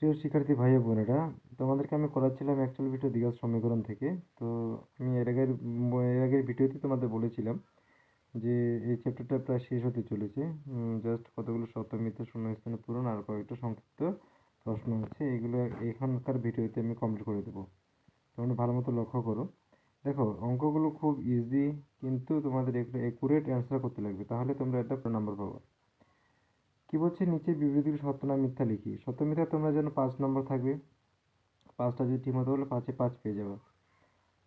প্রিয় শিক্ষার্থী ভাই বোনেরা, তোমাদেরকে আমি করাচ্ছিলাম অ্যাকচুয়াল ভিডিও দ্বিঘাত সমীকরণ থেকে। তো আমি এর আগের এর আগের ভিডিওতে তোমাদের বলেছিলাম যে এই চ্যাপ্টারটা প্রায় শেষ হতে চলেছে। জাস্ট কতগুলো শর্ত মিথ্যা শূন্য স্থানে পূরণ আর কয়েকটা সংক্ষিপ্ত প্রশ্ন আছে। এগুলো এখানকার ভিডিওতে আমি কমপ্লিট করে দেবো। তোমরা ভালো মতো লক্ষ্য করো। দেখো, অঙ্কগুলো খুব ইজি কিন্তু তোমাদের একটু অ্যাকুরেট অ্যান্সার করতে লাগবে। তাহলে তোমরা একটা নাম্বার পাবো। কি বলছে? নিচে বিবৃতিগুলো সত্য না মিথ্যা লিখি। সত্য মিথ্যা তোমরা যেন পাঁচ নম্বর থাকবে। পাঁচটা যদি ঠিক মতো হলে পাঁচে পাঁচ পেয়ে যাবে।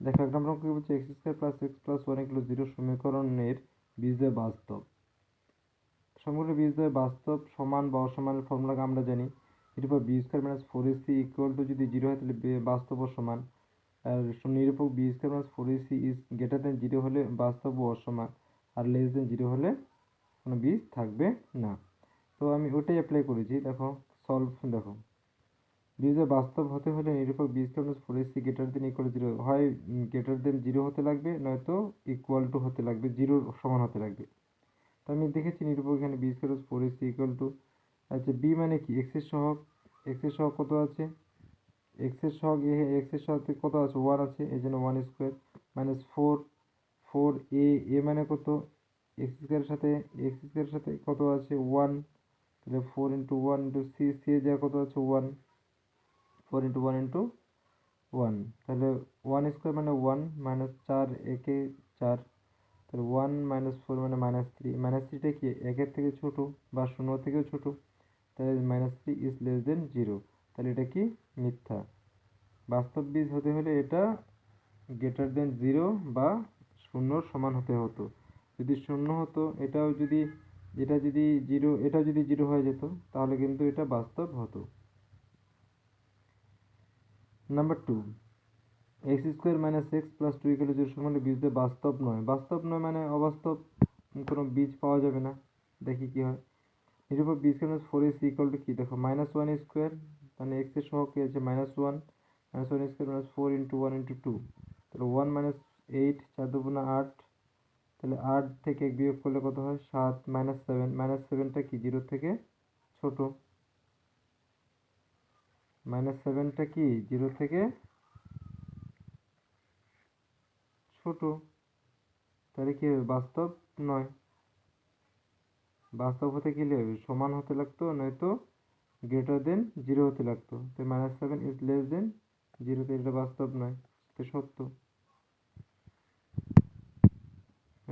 দেখো, এক নম্বর কি বলছে? X square plus x plus one zero সমীকরণের বীজদ্বয় বাস্তব। সমগ্র বীজদ্বয় বাস্তব সমান বা অসমানের ফর্মুলাকে আমরা জানি। এরপর B square minus four AC equal to যদি জিরো হয়, তাহলে বাস্তব ও সমান। আর নিরূপক B square minus four AC is greater than zero হলে বাস্তব ও অসমান। আর লেস দেন জিরো হলে কোনো বীজ থাকবে না। তো আমি ওটাই অ্যাপ্লাই করেছি। দেখো সলভ দেখো। বীজের বাস্তব হতে হলে নিরূপক বীজ কেমন four AC greater than equal zero হয় গ্রেটার দেন জিরো হতে লাগবে, নয়তো ইকুয়াল টু হতে লাগবে জিরোর সমান হতে লাগবে। তো আমি দেখেছি নিরূপক এখানে বীজ কেটে ফোর এসি ইকুয়াল টু আচ্ছা বি মানে কি? এক্সের সহগ এক্সের সহগ কত আছে? এক্সের সহগ এ এক্সের সহগ কত আছে? ওয়ান আছে, এই জন্য one square minus four four A A মানে কত? এক্স স্কোয়ারের সাথে এক্স স্কোয়ারের সাথে কত আছে? ওয়ান তাহলে four into one into C C এর জায়গায় কত আছে? One four into one into one তাহলে ওয়ান স্কোয়ার মানে ওয়ান মাইনাস চার, একে চার। তাহলে ওয়ান মাইনাস ফোর মানে মাইনাস থ্রি মাইনাস থ্রিটা কি? একের থেকে ছোট বা শূন্য থেকেও ছোট। তাহলে minus three is less than zero তাহলে এটা কি? মিথ্যা। বাস্তব বীজ হতে হলে এটা গ্রেটার দেন জিরো বা শূন্যর সমান হতে হতো। যদি শূন্য হতো, এটাও যদি এটা যদি জিরো, এটা যদি জিরো হয়ে যেত, তাহলে কিন্তু এটা বাস্তব হতো। Number two x square minus x plus two equal zero সমান বীজ বাস্তব নয়। বাস্তব নয় মানে অবাস্তব, কোনো বীজ পাওয়া যাবে না। দেখি কি হয়। এর উপর বীজ minus four S equal to কী? দেখো মাইনাস ওয়ান স্কোয়ার মানে এক্সের সহগ কী আছে? Minus one minus one square minus four into one into two তাহলে ওয়ান মাইনাস এইট চার দুগুণা আট তাহলে আট থেকে এক বিয়োগ করলে কত হয়? সাত মাইনাস সেভেন মাইনাস সেভেনটা কি? জিরো থেকে ছোট। মাইনাস সেভেনটা কি? জিরো থেকে ছোট। তাহলে কি হবে? বাস্তব নয়। বাস্তব হতে গেলে সমান হতে লাগতো, নয়তো গ্রেটার দেন জিরো হতে লাগতো। তো minus seven is less than জিরোতে এটা বাস্তব নয় তো সত্য।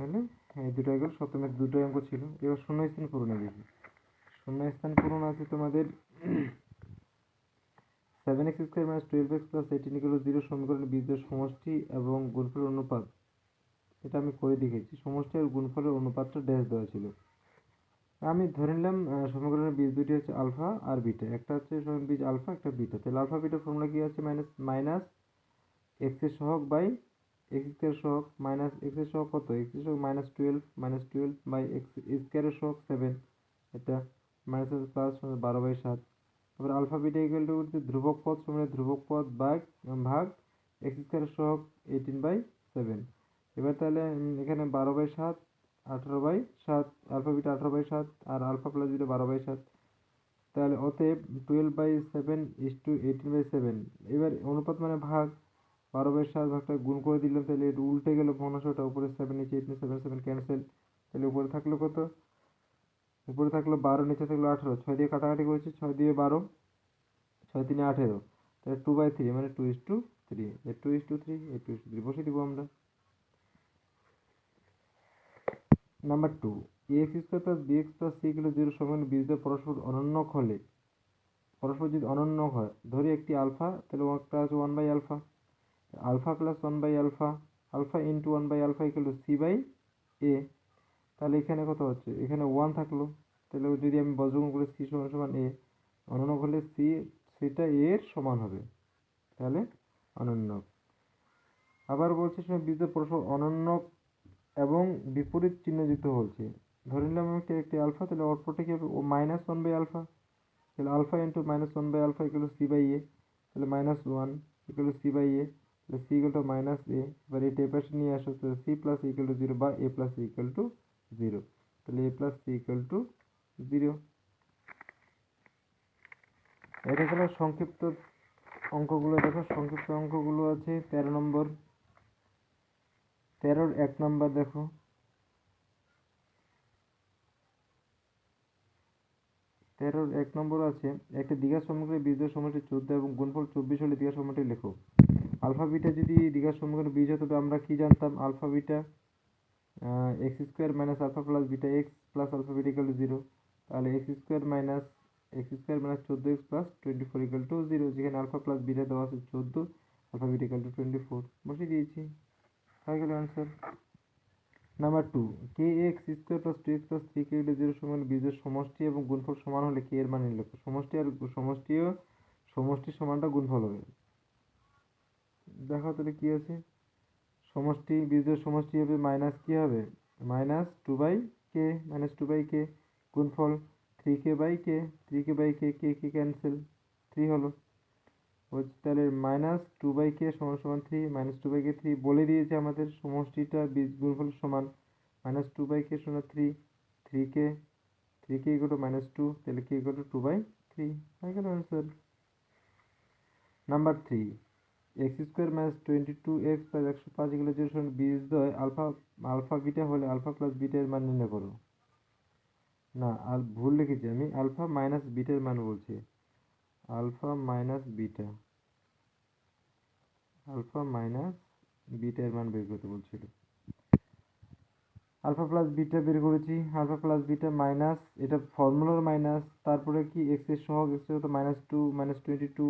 তাহলে? এই দুটো এগুলো সপ্তমের দুটো অঙ্ক ছিল। এবার শূন্য স্থান পূরণে দেখি। শূন্য স্থান পূরণ আছে তোমাদের seven x square minus twelve x plus eighteen equal zero সমীকরণের বীজের সমষ্টি এবং গুণফলের অনুপাত। এটা আমি করে দেখেছি সমষ্টি আর গুণফলের অনুপাতটা ড্যাশ দেওয়া ছিল। আমি ধরে নিলাম সমীকরণের বীজ দুটি হচ্ছে আলফা আর বিটা একটা হচ্ছে বীজ আলফা একটা বিটা তাহলে আলফা বিটা ফর্মুলা কি আছে? মাইনাস মাইনাস এক্সের সহগ বাই এক্স স্কোয়ার সহগ মাইনাস এক্সের সহগ কত? এক্সের সহগ minus twelve minus twelve by x স্কোয়ারের সহগ সেভেন এটা মাইনাস প্লাস বারো বাই সাত। তারপর আলফা বিটা ইকুয়াল টু হচ্ছে ধ্রুবক পদ, সমান ধ্রুবক পদ ভাগ ভাগ এক্স স্কোয়ারের সহগ এইটিন বাই সেভেন এবার তাহলে এখানে বারো বাই সাত, আঠারো বাই সাত আলফা বিটা আঠারো বাই সাত আর আলফা প্লাস বিটা বারো বাই সাত। তাহলে অতএব twelve by seven is to eighteen by seven এবার অনুপাত মানে ভাগ। বারো বাই সাত ভাগটা গুণ করে দিলাম, তাহলে এটা উল্টে গেল ভগ্নাংশটা উপরে সেভেন নিচে এইটিন সেভেন সেভেন ক্যান্সেল তাহলে উপরে থাকল কত? উপরে থাকল বারো, নিচে থাকল আঠেরো, ছয় দিয়ে কাটাকাটি করেছি, ছয় দিয়ে বারো, ছয় তিনে আঠেরো, তাহলে টু বাই থ্রি মানে two is to three two is to three A two is to three বসে দিব আমরা। Number two x square plus B x plus C গুলো জিরো সমান বীজদের পরস্পর অনন্যক হলে, পরস্পর যদি অনন্যক হয়, ধরি একটি আলফা তাহলে একটা আছে one by alpha alpha plus one by alpha alpha into one by alpha equal to C by A তাহলে এখানে কত হচ্ছে? এখানে ওয়ান থাকল। তাহলে যদি আমি বজ্রগুণ করে সি সমান সমান এ অনন্যক হলে সি সেটা এর সমান হবে। তাহলে অনন্যক আবার বলছে সময় বীজদের পরস্পর অনন্যক এবং বিপরীত চিহ্নযুক্ত হচ্ছে। ধরে নিলাম একটা একটি আলফা তাহলে অপরটা কি হবে? ও মাইনাস ওয়ান বাই আলফা তাহলে alpha into minus one by alpha equal C by A তাহলে minus one equal C by A তাহলে C equal to minus A এবার এটা এপাশে নিয়ে আসো তাহলে C plus equal to zero বা A plus equal to zero তাহলে A plus C equal to zero এটা হলো সংক্ষিপ্ত অঙ্কগুলো, দেখো, সংক্ষিপ্ত অঙ্কগুলো আছে, তেরো নম্বর, তেরোর এক নম্বর দেখো। তেরোর এক নম্বর আছে, একটা দীঘা সমগ্রের বীজের সময়টি চোদ্দ এবং গুণফল চব্বিশ হলে দীঘা সময়টি লেখো। আলফা বিটা যদি দীঘার সমগ্রের বীজ হতো তবে আমরা কি জানতাম? Alpha beta x square minus alpha plus beta x plus alpha beta equal to zero তাহলে x square minus x square minus চোদ্দ x plus twenty four equal to zero যেখানে আলফা প্লাস বিটা দেওয়া আছে চোদ্দ alpha beta equal to twenty four বসিয়ে দিয়েছি। হয়ে গেল answer number two K x square plus two x plus three K into zero সমান বীজের সমষ্টি এবং গুণফল সমান হলে কে এর মান নির্ণয় করো। সমষ্টি আর সমষ্টিও, সমষ্টির সমানটা গুণফল হবে। দেখো তাহলে কি আছে? সমষ্টি বীজের সমষ্টি হবে মাইনাস কি হবে? Minus two by K minus two by K গুণফল three K by K three K by K K K cancel three হলো। হচ্ছে তাহলে মাইনাস টু বাই কে সমান সমান three minus two by K three বলে দিয়েছে আমাদের সমষ্টিটা বীজ গুণফলের সমান। মাইনাস টু বাই কে সমান three three K three K equal to minus two তাহলে K equal to two by three হয়ে গেল answer number three x square minus twenty two x plus একশো পাঁচ এগুলো জিরো সমান বীজদ্বয় আলফা আলফা বিটা হলে আলফা প্লাস বিটার মান নির্ণয় করো। না, আর ভুল লিখেছি আমি, আলফা মাইনাস বিটার মান বলছি। Alpha minus beta, alpha minus bitter মান বের করতে বলছিল আলফা প্লাস বিটা বের করেছি, আলফা প্লাস বিটা মাইনাস, এটা ফর্মুলার মাইনাস, তারপরে কি এক্সের সহগ, এক্সের minus two, minus twenty two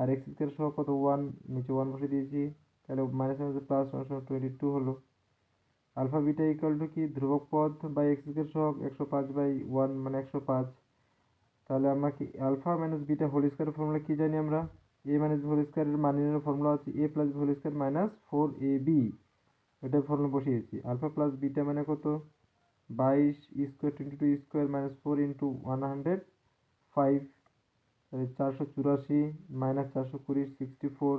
আর এক্স স্কোয়ার সহগ কত? ওয়ান নিচে ওয়ান বসে দিয়েছি। তাহলে মাইনাস মাইনাস প্লাস ওয়ান সমান টোয়েন্টি টু হলো। আলফা বিটা ইকুয়াল টু কি? ধ্রুবক পদ বাই এক্স স্কোয়ার সহগ একশো পাঁচ বাই ওয়ান মানে একশো পাঁচ। তাহলে আমরা কি alpha minus beta whole square formula কি জানি আমরা? এ মাইনাস হোল স্কোয়ারের মান নির্ণয়ের ফর্মুলা হচ্ছে A plus whole square minus four A B এটা ফর্মুলা বসিয়েছি। আলফা প্লাস বিটা মানে কত? বাইশ square twenty two square minus four into one hundred five তাহলে চারশো চুরাশি মাইনাস চারশো কুড়ি সিক্সটি ফোর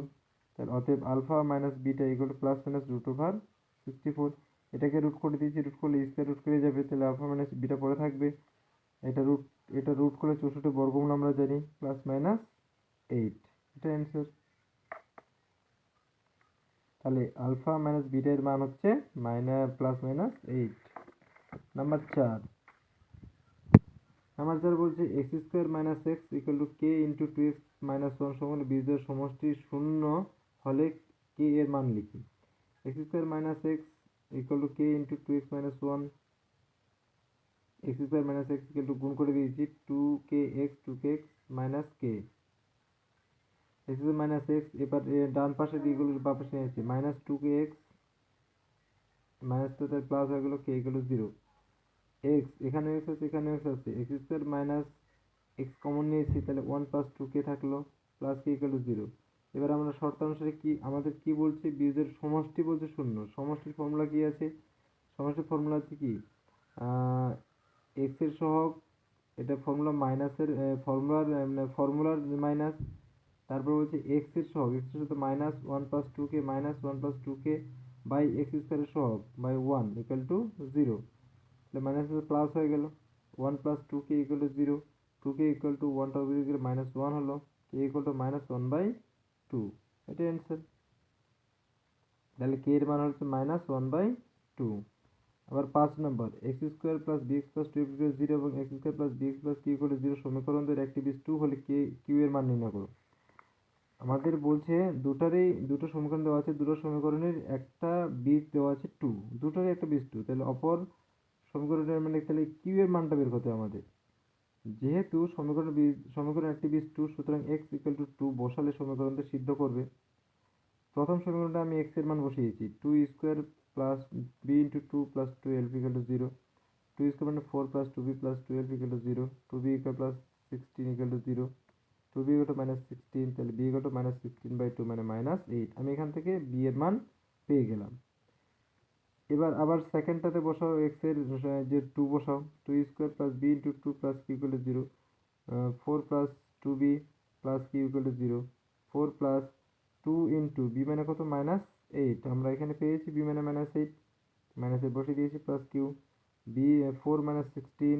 তাহলে অতএব alpha minus beta equal plus minus root over sixty four এটাকে রুট করে দিয়েছি রুট করলে স্কোয়ার রুট করে যাবে, তাহলে আলফা মাইনাস বিটা পরে থাকবে। এটা রুট এটা রুট করলে চৌষট্টি বর্গমূল আমরা জানি প্লাস মাইনাস এইট এটা অ্যান্সার তাহলে আলফা মাইনাস বিটা এর মান হচ্ছে minus plus minus eight number চার। নাম্বার চার বলছে x square minus x equal to K into two x minus one সমান বীজের সমষ্টি শূন্য হলে কে এর মান লিখি। X square minus x equal to K into two x minus one x square minus x equal to গুণ করে দিয়েছি two K x two K x minus K x minus x এবার ডান পাশে দিকগুলো বাম পাশে নিয়েছি minus two K x minus two তার প্লাস হয়ে গেলো কে ইকুয়াল জিরো এক্স এখানে এক্স আছে এখানে এক্স আছে। X square minus x common নিয়েছি, তাহলে ওয়ান প্লাস টু কে থাকল plus K equal to zero এবার আমরা শর্ত অনুসারে কি, আমাদের কি বলছে? বীজের সমষ্টি বলছে শূন্য। সমষ্টির ফর্মুলা কি আছে? সমষ্টির ফর্মুলা হচ্ছে কি? এক্সের সহগ, এটা ফর্মুলা মাইনাসের ফর্মুলার মানে ফর্মুলার মাইনাস তারপর বলছে এক্সের সহগ এক্সের সাথে minus one plus two K minus one plus two K by x স্কোয়ারের সহগ by one equal to zero তাহলে মাইনাস প্লাস হয়ে গেল। One plus two K equal to zero two K equal to ওয়ানটা উপরে গেলে মাইনাস ওয়ান হলো K equal to minus one by two এটাই অ্যান্সার তাহলে কে এর মান হচ্ছে মাইনাস ওয়ান বাই টু আবার পাঁচ নম্বর x square plus B x plus two equal zero এবং x square plus B x plus Q equal zero সমীকরণ সমীকরণদের একটি বীজ টু হলে কে কিউ এর মান নির্ণয় করো। আমাদের বলছে দুটারই, দুটো সমীকরণ দেওয়া আছে, দুটো সমীকরণের একটা বীজ দেওয়া আছে টু দুটোরই একটা বীজ টু তাহলে অপর সমীকরণের মানে তাহলে কিউ এর মানটা বের করতে আমাদের। যেহেতু সমীকরণ সমীকরণ একটি বীজ টু সুতরাং এক্স ইকুয়াল টু টু বসালে সমীকরণটা সিদ্ধ করবে। প্রথম সমীকরণটা আমি এক্সের মান বসিয়েছি। Two square plus B into two plus two twelve equal to zero two square মানে four plus two B plus twelve equal to zero two B equal plus sixteen equal to zero two B equal to minus sixteen তাহলে B equal to minus sixteen by two মানে minus eight আমি এখান থেকে B এর মান পেয়ে গেলাম। এবার আবার সেকেন্ডটাতে বসাও এক্সের যে টু বসাও two square plus B into two plus Q equal zero four plus two B plus Q equal zero four plus two into B মানে কত? মাইনাস এইট আমরা এখানে পেয়েছি বি মানে মাইনাস এইট মাইনাস এইট বসে দিয়েছি plus Q B four minus sixteen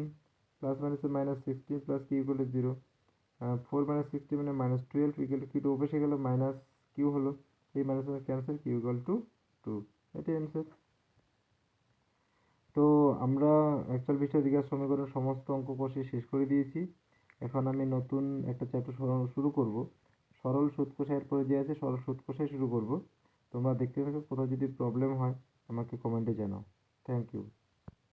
plus minus minus sixteen plus Q equal zero four minus sixty মানে minus twelve equal Q to অবশ্যই গেল মাইনাস কিউ হলো, এই minus cancel Q equal to two এটাই answer তো আমরা actual বিষয় জিজ্ঞাসা সমীকরণ সমস্ত অঙ্ক কষে শেষ করে দিয়েছি। এখন আমি নতুন একটা চ্যাপ্টার শুরু করব। সরল সুদ পরে যে আছে সরল সুদ কষাই শুরু করব। তোমরা দেখতে থাকো, কোথাও যদি প্রবলেম হয় আমাকে কমেন্টে জানাও। Thank you